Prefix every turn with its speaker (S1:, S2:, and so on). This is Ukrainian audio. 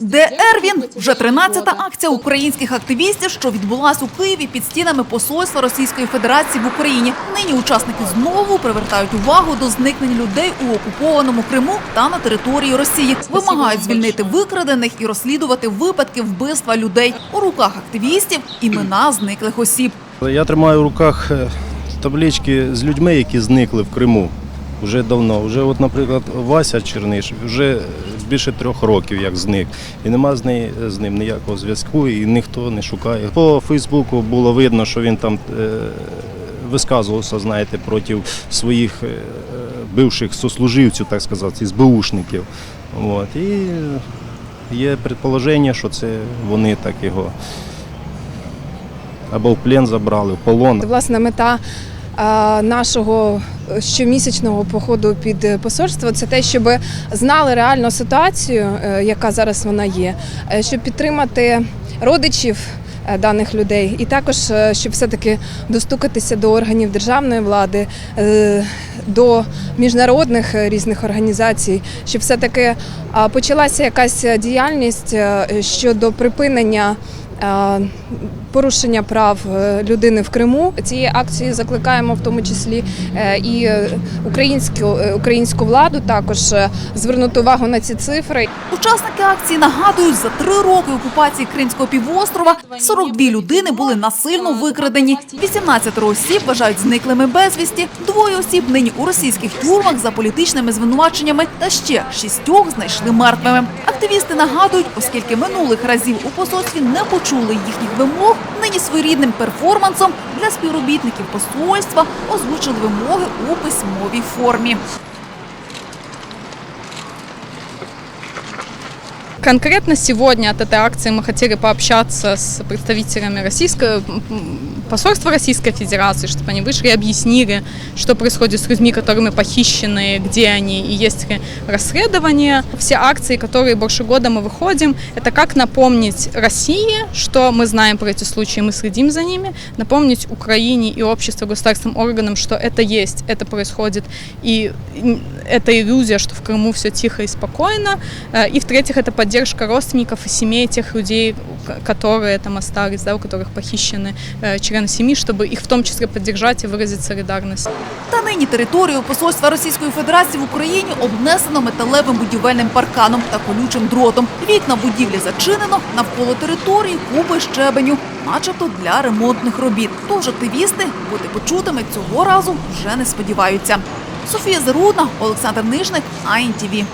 S1: Де Ервін? Вже 13-та акція українських активістів, що відбулась у Києві під стінами посольства Російської Федерації в Україні. Нині учасники знову привертають увагу до зникнень людей у окупованому Криму та на території Росії. Вимагають звільнити викрадених і розслідувати випадки вбивства людей. У руках активістів імена зниклих осіб.
S2: Я тримаю в руках е, таблички з людьми, які зникли в Криму вже давно. Вже, от, наприклад, Вася Черниш вже більше трьох років як зник. І нема з, неї, з ним ніякого зв'язку, і ніхто не шукає. По Фейсбуку було видно, що він там е, висказувався, знаєте, проти своїх е, бивших сослуживців, так сказати, СБУшників. От. І є предположення, що це вони так його або в плен забрали, в полон.
S3: Власне, мета нашого щомісячного походу під е, посольство це те, щоб знали реальну ситуацію, е, яка зараз вона є, е, щоб підтримати родичів. е, Даних людей, і також е, щоб все-таки достукатися до органів державної влади, е, до міжнародних е, різних організацій, щоб все-таки почалася якась діяльність е, щодо припинення е, порушення прав е, людини в Криму. Цією акцією закликаємо в тому числі е, і е, українську е, українську владу також е, звернути увагу на ці цифри.
S1: Учасники акції нагадують, за три роки окупації Кримського півострова 42 людини були насильно викрадені. 18 осіб вважають зниклими безвісті. Двоє осіб нині у російських тюрмах за політичними звинуваченнями. Та ще шістьох знайшли мертвими. Активісти нагадують, оскільки минулих разів у посольстві не почули їхніх вимог, нині своєрідним перформансом для співробітників посольства озвучили вимоги у письмовій формі.
S4: Конкретно сегодня от этой акции мы хотели пообщаться с представителями российского посольства Российской Федерации, чтобы они вышли и объяснили, что происходит с людьми, которыми похищены, где они и есть ли расследование. Все акции, которые больше года мы выходим, это как напомнить России, что мы знаем про эти случаи, мы следим за ними, напомнить Украине и обществу, государственным органам, что это есть, это происходит, и это иллюзия, что в Крыму все тихо и спокойно. Э, И в-третьих, это поддержка родственников и семей тех людей, к- которые там остались, да, у которых похищены э, члены семьи, чтобы их в том числе поддержать и выразить солидарность.
S1: Та нині територію посольства Російської Федерації в Україні обнесено металевим будівельним парканом та колючим дротом. Вікна будівлі зачинено, навколо території купи щебеню, начебто для ремонтних робіт. Тож активісти бути почутими цього разу вже не сподіваються. Софія Зарудна, Олександр Нижник, АІНТІВІ.